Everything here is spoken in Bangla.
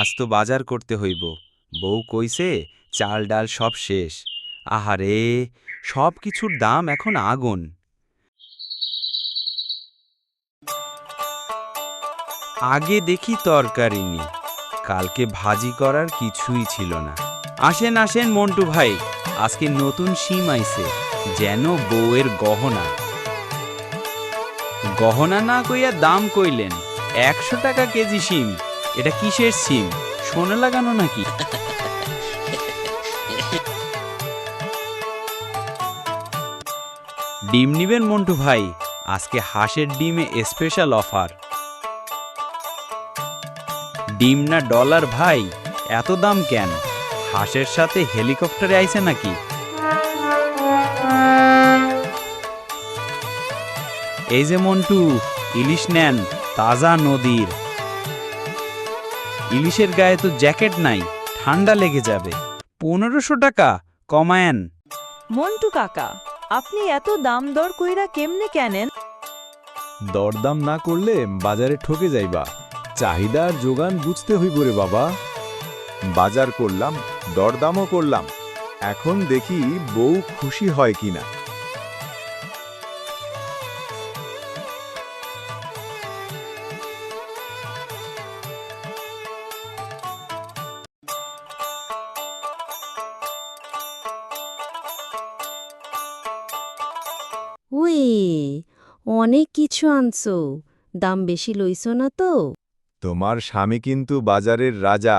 আজ তো বাজার করতে হইব। বউ কইছে, চাল ডাল সব শেষ। আহারে সব কিছুর দাম এখন আগুন। আগে দেখি তরকারি নি, কালকে ভাজি করার কিছুই ছিল না। আসেন আসেন মন্টু ভাই, আজকে নতুন সিম আইছে, যেন বউয়ের গহনা। গহনা না কইয়া দাম কইলেন, একশো টাকা কেজি শিম। এটা কিসের সিম? সোনা লাগানো নাকি? ডিম নিবেন মন্টু ভাই, আজকে হাঁসের ডিমে স্পেশাল অফার ডিম না ডলার ভাই, এত দাম কেন? হাঁসের সাথে হেলিকপ্টারে আইছে নাকি? এই যে মন্টু, ইলিশ নেন, তাজা নদীর। ইলিশের গায়ে তো জ্যাকেট নাই ঠান্ডা লেগে যাবে। পনেরোশো টাকা কমায়েন। মন্টু কাকা আপনি এত দাম দর কইরা কেমনে কেনেন? দরদাম না করলে বাজারে ঠকে যাইবা। চাহিদা আর যোগান বুঝতে হইব রে বাবা। বাজার করলাম দরদামও করলাম। এখন দেখি বউ খুশি হয় কিনা। উই অনেক কিছু আনছো। দাম বেশি লইছ না তো? তোমার স্বামী কিন্তু বাজারের রাজা।